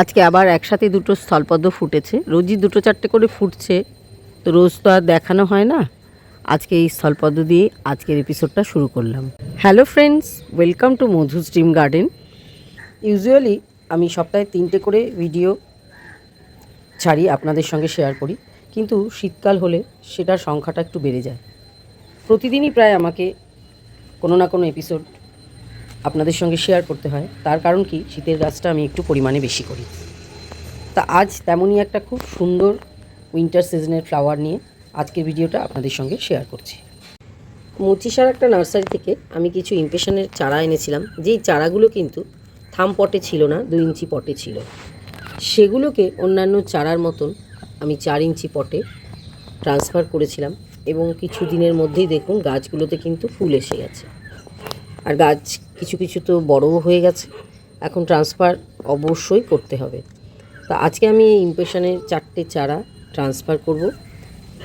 আজকে আবার একসাথে দুটো স্থলপদ্ম ফুটেছে। রোজই দুটো চারটে করে ফুটছে। তো রোজ তো আর দেখানো হয় না। আজকে এই স্থলপদ্ম দিয়ে আজকের এপিসোডটা শুরু করলাম। Hello friends welcome to Madhu stream garden usually আমি সপ্তাহে তিনটে করে ভিডিও ছাড়ি আপনাদের সঙ্গে শেয়ার করি। কিন্তু শীতকাল হলে সেটার সংখ্যাটা একটু বেড়ে যায়। প্রতিদিনই প্রায় আমাকে কোনো না কোনো এপিসোড আপনাদের সঙ্গে শেয়ার করতে হয়। তার কারণ কি? শীতের গাছটা আমি একটু পরিমাণে বেশি করি। তা আজ তেমনই একটা খুব সুন্দর উইন্টার সিজনের ফ্লাওয়ার নিয়ে আজকের ভিডিওটা আপনাদের সঙ্গে শেয়ার করছি। মুচিসার একটা নার্সারি থেকে আমি কিছু ইমপ্রেশনের চারা এনেছিলাম। যেই চারাগুলো কিন্তু থাম পটে ছিল না, দুই ইঞ্চি পটে ছিল। সেগুলোকে অন্যান্য চারার মতন আমি চার ইঞ্চি পটে ট্রান্সফার করেছিলাম এবং কিছু দিনের মধ্যেই দেখুন গাছগুলোতে কিন্তু ফুল এসে গেছে। আর গাছ কিছু কিছু তো বড়ও হয়ে গেছে। এখন ট্রান্সফার অবশ্যই করতে হবে। তা আজকে আমি এই ইমপ্রেশনের চারটে চারা ট্রান্সফার করব।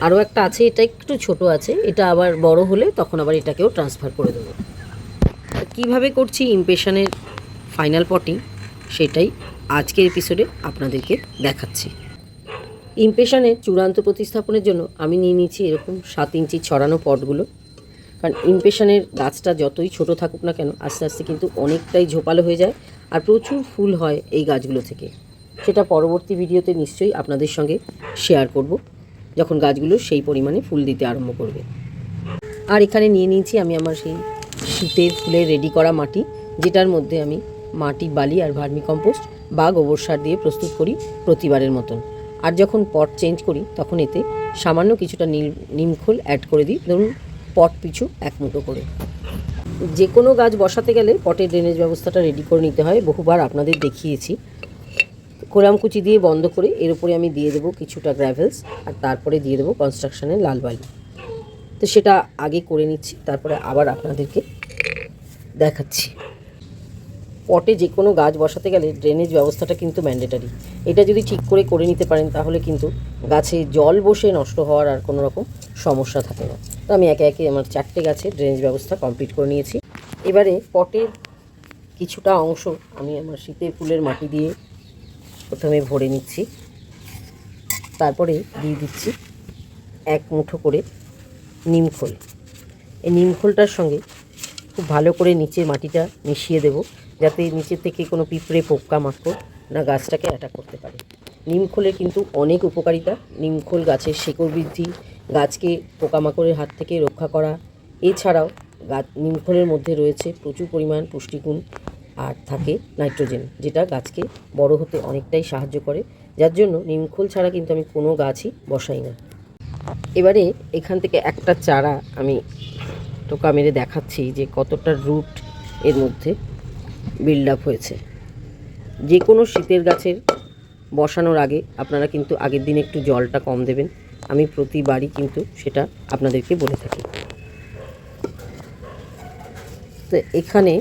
আরও একটা আছে, এটা একটু ছোট আছে, এটা আবার বড় হলে তখন আবার এটাকেও ট্রান্সফার করে দেবো। কীভাবে করছি ইমপ্রেশনের ফাইনাল পটিং সেটাই আজকের এপিসোডে আপনাদেরকে দেখাচ্ছি। ইমপ্রেশনের চূড়ান্ত প্রতিস্থাপনের জন্য আমি নিয়ে নিয়েছি এরকম সাত ইঞ্চি ছড়ানো পটগুলো কারণ ইমপ্রেশনের গাছটা যতই ছোট থাকুক না কেন, আস্তে আস্তে কিন্তু অনেকটাই ঝোপালো হয়ে যায় আর প্রচুর ফুল হয় এই গাছগুলো থেকে। সেটা পরবর্তী ভিডিওতে নিশ্চয়ই আপনাদের সঙ্গে শেয়ার করব, যখন গাছগুলো সেই পরিমাণে ফুল দিতে আরম্ভ করবে। আর এখানে নিয়ে নিয়েছি আমি আমার সেই শীতের ফুলের রেডি করা মাটি, যেটার মধ্যে আমি মাটি, বালি আর ভার্মি কম্পোস্ট বা গোবর সার দিয়ে প্রস্তুত করি প্রতিবারের মতন। আর যখন পট চেঞ্জ করি, তখন এতে সামান্য কিছুটা নীল নিমখোল অ্যাড করে দিই। ধরুন পট পিছু এক মুঠো করে। যে কোনো গাছ বসাতে গেলে পটের ড্রেনেজ ব্যবস্থাটা রেডি করে নিতে হয়। বহুবার আপনাদের দেখিয়েছি। কোরামকুচি দিয়ে বন্ধ করে এর উপরে আমি দিয়ে দেবো কিছুটা গ্র্যাভেলস আর তারপরে দিয়ে দেবো কনস্ট্রাকশানের লাল বালি। তো সেটা আগে করে নিচ্ছি, তারপরে আবার আপনাদেরকে দেখাচ্ছি। পটে যে কোনো গাছ বসাতে গেলে ড্রেনেজ ব্যবস্থাটা কিন্তু ম্যান্ডেটারি এটা যদি ঠিক করে করে নিতে পারেন তাহলে কিন্তু গাছে জল বসে নষ্ট হওয়ার আর কোনো রকম সমস্যা থাকে না। তো আমি একে একে আমার চারটে গাছে ড্রেনেজ ব্যবস্থা কমপ্লিট করে নিয়েছি। এবারে পটের কিছুটা অংশ আমি আমার শীতের ফুলের মাটি দিয়ে প্রথমে ভরে নিচ্ছি। তারপরে দিয়ে দিচ্ছি এক মুঠো করে নিমখোল এই নিমখোলটার সঙ্গে খুব ভালো করে নিচে মাটিটা মিশিয়ে দেব, যাতে নিচে থেকে কোনো পিঁপড়ে পোকা মাকড় না গাছটাকে অ্যাটাক করতে পারে। নিমখোলের কিন্তু অনেক উপকারিতা। নিমখোল গাছের শেকড় বৃদ্ধি, গাছকে পোকামাকড়ের হাত থেকে রক্ষা করা। এছাড়াও গাছ নিমখোলের মধ্যে রয়েছে প্রচুর পরিমাণ পুষ্টিগুণ আর থাকে নাইট্রোজেন, যেটা গাছকে বড় হতে অনেকটাই সাহায্য করে। যার জন্য নিমখোল ছাড়া কিন্তু আমি কোনো গাছই বসাই না। এবারে এখান থেকে একটা চারা আমি টোকা মেরে দেখাচ্ছি যে কতটা রুট এর মধ্যে বিল্ড আপ হয়েছে। যে কোনো শীতের গাছের বসানোর আগে আপনারা কিন্তু আগের দিন একটু জলটা কম দেবেন। আমি প্রতিবারই কিন্তু সেটা আপনাদেরকে বলে থাকি। তো এখানে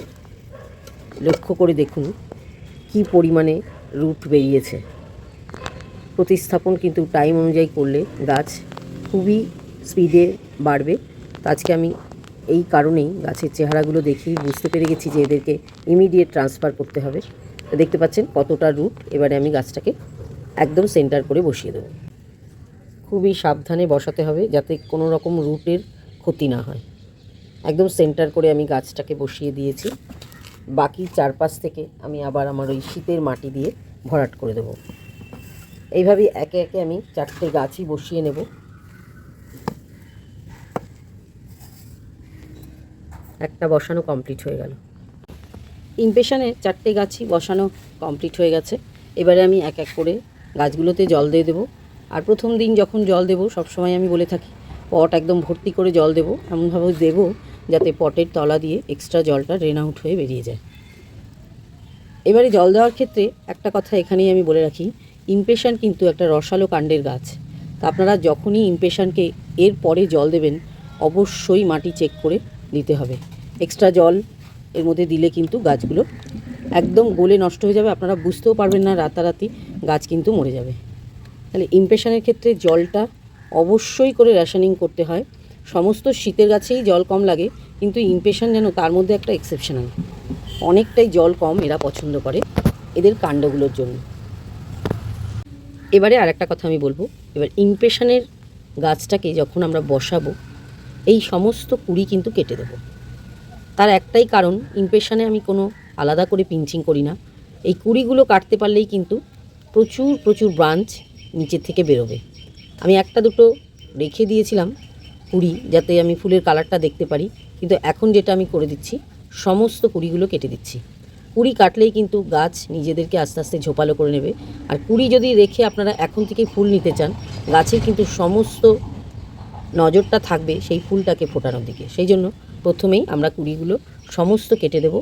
লক্ষ্য করে দেখুন কি পরিমাণে রুট বেরিয়েছে। প্রতিস্থাপন কিন্তু টাইম অনুযায়ী করলে গাছ খুবই স্পিডে বাড়বে। তো আজকে আমি এই কারণেই গাছের চেহারাগুলো দেখেই বুঝতে পেরে গেছি যে এদেরকে ইমিডিয়েট ট্রান্সফার করতে হবে। দেখতে পাচ্ছেন কতটা রুট, এবারে আমি গাছটাকে একদম সেন্টার করে বসিয়ে দেবো। খুবই সাবধানে বসাতে হবে যাতে কোনো রকম রুটের ক্ষতি না হয়। একদম সেন্টার করে আমি গাছটাকে বসিয়ে দিয়েছি। বাকি চারপাশ থেকে আমি আবার আমার ওই শীতের মাটি দিয়ে ভরাট করে দেবো। এইভাবেই একে একে আমি চারটে গাছই বসিয়ে নেব। একটা বসানো কমপ্লিট হয়ে গেল। ইমপেশনে চারটে গাছই বসানো কমপ্লিট হয়ে গেছে। এবারে আমি এক এক করে গাছগুলোতে জল দিয়ে দেবো। আর প্রথম দিন যখন জল দেবো, সবসময় আমি বলে থাকি, পট একদম ভর্তি করে জল দেবো। এমনভাবে দেবো যাতে পটের তলা দিয়ে এক্সট্রা জলটা ড্রেন আউট হয়ে বেরিয়ে যায়। এবারে জল দেওয়ার ক্ষেত্রে একটা কথা এখানেই আমি বলে রাখি, ইমপেশন কিন্তু একটা রসালো কাণ্ডের গাছ। তা আপনারা যখনই ইমপেশনকে এর পরে জল দেবেন, অবশ্যই মাটি চেক করে দিতে হবে। এক্সট্রা জল এর মধ্যে দিলে কিন্তু গাছগুলো একদম গলে নষ্ট হয়ে যাবে, আপনারা বুঝতেও পারবেন না রাতারাতি গাছ কিন্তু মরে যাবে। তাহলে ইমপ্রেশনের ক্ষেত্রে জলটা অবশ্যই করে রেশনিং করতে হয়। সমস্ত শীতের গাছেই জল কম লাগে, কিন্তু ইমপ্রেশন যেন তার মধ্যে একটা এক্সেপশনাল অনেকটাই জল কম এরা পছন্দ করে এদের কাণ্ডগুলোর জন্য। এবারে আর একটা কথা আমি বলব, এবার ইমপ্রেশনের গাছটাকে যখন আমরা বসাবো, এই সমস্ত কুড়ি কিন্তু কেটে দেবো। তার একটাই কারণ ইমপ্রেশনে আমি কোনো আলাদা করে পিঞ্চিং করি না। এই কুড়িগুলো কাটতে পারলেই কিন্তু প্রচুর প্রচুর ব্রাঞ্চ নিচের থেকে বেরোবে। আমি একটা দুটো রেখে দিয়েছিলাম কুড়ি, যাতে আমি ফুলের কালারটা দেখতে পারি, কিন্তু এখন যেটা আমি করে দিচ্ছি, সমস্ত কুড়িগুলো কেটে দিচ্ছি। কুড়ি কাটলেই কিন্তু গাছ নিজেদেরকে আস্তে আস্তে ঝোপালো করে নেবে। আর কুড়ি যদি রেখে আপনারা এখন থেকেই ফুল নিতে চান, গাছের কিন্তু সমস্ত নজরটা থাকবে সেই ফুলটাকে ফোটানোর দিকে। সেই জন্য প্রথমেই আমরা কুড়িগুলো সমস্ত কেটে দেব।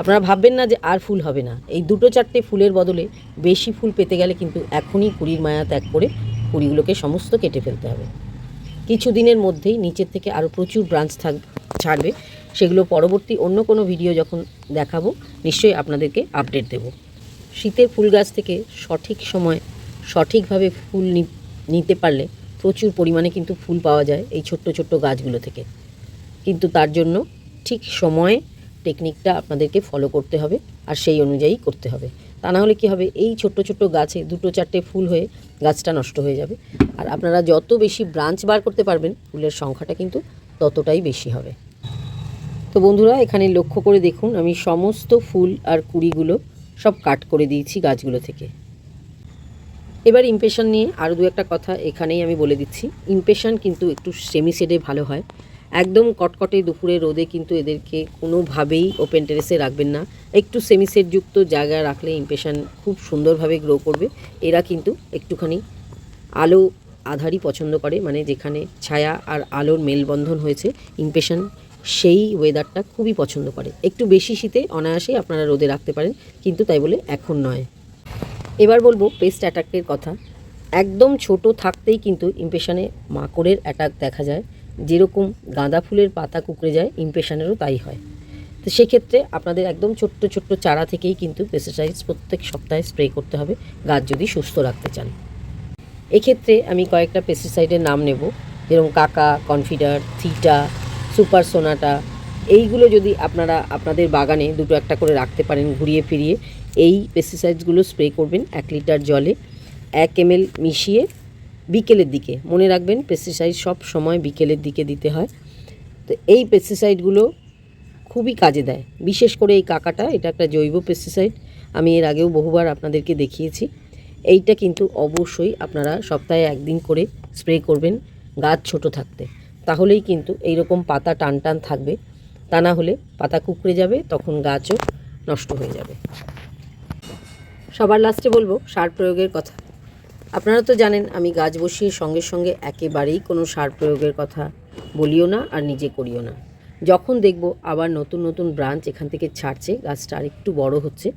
আপনারা ভাববেন না যে আর ফুল হবে না। এই দুটো চারটে ফুলের বদলে বেশি ফুল পেতে গেলে কিন্তু এখনই কুড়ির মায়া ত্যাগ করে কুড়িগুলোকে সমস্ত কেটে ফেলতে হবে। কিছু দিনের মধ্যেই নিচের থেকে আরও প্রচুর ব্রাঞ্চ থাক, ছাড়বে। সেগুলো পরবর্তী অন্য কোনো ভিডিও যখন দেখাবো, নিশ্চয়ই আপনাদেরকে আপডেট দেব। শীতের ফুল গাছ থেকে সঠিক সময় সঠিকভাবে ফুল নিতে পারলে প্রচুর পরিমাণে কিন্তু ফুল পাওয়া যায় এই ছোট্ট ছোট্ট গাছগুলো থেকে। কিন্তু তার জন্য ঠিক সময়ে টেকনিকটা আপনাদেরকে ফলো করতে হবে আর সেই অনুযায়ী করতে হবে। তা না হলে কী হবে? এই ছোট্ট ছোট্ট গাছে দুটো, চারটে ফুল হয়ে গাছটা নষ্ট হয়ে যাবে। আর আপনারা যত বেশি ব্রাঞ্চ বার করতে পারবেন, ফুলের সংখ্যাটা কিন্তু ততটাই বেশি হবে। তো বন্ধুরা, এখানে লক্ষ্য করে দেখুন, আমি সমস্ত ফুল আর কুড়িগুলো সব কাট করে দিয়েছি গাছগুলো থেকে। এবার ইমপ্রেশন নিয়ে আরও দু একটা কথা এখানেই আমি বলে দিচ্ছি। ইমপ্রেশন কিন্তু একটু সেমি শেডে ভালো হয়। একদম কটকটে দুপুরে রোদে কিন্তু এদেরকে কোনোভাবেই ওপেন টেরেসে রাখবেন না। একটু সেমি শেডযুক্ত জায়গায় রাখলে ইমপ্রেশন খুব সুন্দরভাবে গ্রো করবে। এরা কিন্তু একটুখানি আলো আধারই পছন্দ করে মানে যেখানে ছায়া আর আলোর মেলবন্ধন হয়েছে ইমপ্রেশন সেই ওয়েদারটা খুবই পছন্দ করে। একটু বেশি শীতে অনায়াসেই আপনারা রোদে রাখতে পারেন, কিন্তু তাই বলে এখন নয়। এবার বলব পেস্ট অ্যাটাকের কথা। একদম ছোট থাকতেই কিন্তু ইমপ্রেশনে মাকড়ের অ্যাটাক দেখা যায়। যেরকম গাঁদা ফুলের পাতা কুকড়ে যায় ইমপ্রেশনেরও তাই হয়। তো সেক্ষেত্রে আপনাদের একদম ছোট্ট ছোট্ট চারা থেকেই কিন্তু পেস্টিসাইডস প্রত্যেক সপ্তাহে স্প্রে করতে হবে, গাছ যদি সুস্থ রাখতে চান। এক্ষেত্রে আমি কয়েকটা পেস্টিসাইডের নাম নেব, যেরকম কাকা কনফিডার থিটা সুপার সোনাটা এইগুলো যদি আপনারা আপনাদের বাগানে দুটো একটা করে রাখতে পারেন ঘুরিয়ে ফিরিয়ে, এই পেস্টিসাইডসগুলো স্প্রে করবেন এক লিটার জলে, এক এমএল মিশিয়ে বিকেলের দিকে। মনে রাখবেন পেস্টিসাইড সব সময় বিকেলের দিকে দিতে হয়। তো এই পেস্টিসাইডগুলো খুবই কাজে দেয়। বিশেষ করে এই কাকাটা, এটা একটা জৈব পেস্টিসাইড আমি এর আগেও বহুবার আপনাদেরকে দেখিয়েছি। এইটা কিন্তু অবশ্যই আপনারা সপ্তাহে একদিন করে স্প্রে করবেন গাছ ছোট থাকতে। তাহলেই কিন্তু এই রকম পাতা টান টান থাকবে। তা না হলে পাতা কুকড়ে যাবে, তখন গাছও নষ্ট হয়ে যাবে। সবার লাস্টে বলব, সার প্রয়োগের কথা। আপনারা তো জানেন, আমি গাছ বসিয়ে সঙ্গে সঙ্গে একেবারেই কোনো সার প্রয়োগের কথা বলিও না আর নিজে করিও না। যখন দেখব আবার নতুন নতুন ব্রাঞ্চ এখান থেকে ছাড়ছে, গাছটা আর একটু বড় হচ্ছে,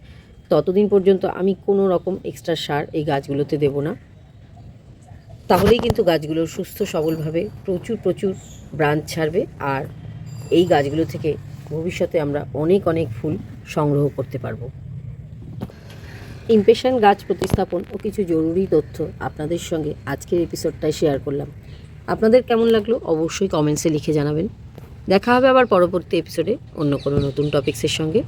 ততদিন পর্যন্ত আমি কোনো রকম এক্সট্রা সার এই গাছগুলোতে দেব না। তাহলেই কিন্তু গাছগুলো সুস্থ সবলভাবে প্রচুর প্রচুর ব্রাঞ্চ ছাড়বে আর এই গাছগুলো থেকে ভবিষ্যতে আমরা অনেক অনেক ফুল সংগ্রহ করতে পারব। ইমপেশন গাছ প্রতিস্থাপন ও কিছু জরুরি তথ্য আপনাদের সঙ্গে আজকের এপিসোডটায় শেয়ার করলাম। আপনাদের কেমন লাগল অবশ্যই কমেন্টসে লিখে জানাবেন। দেখা হবে আবার পরবর্তী এপিসোডে অন্য কোনো নতুন টপিক্সের সঙ্গে।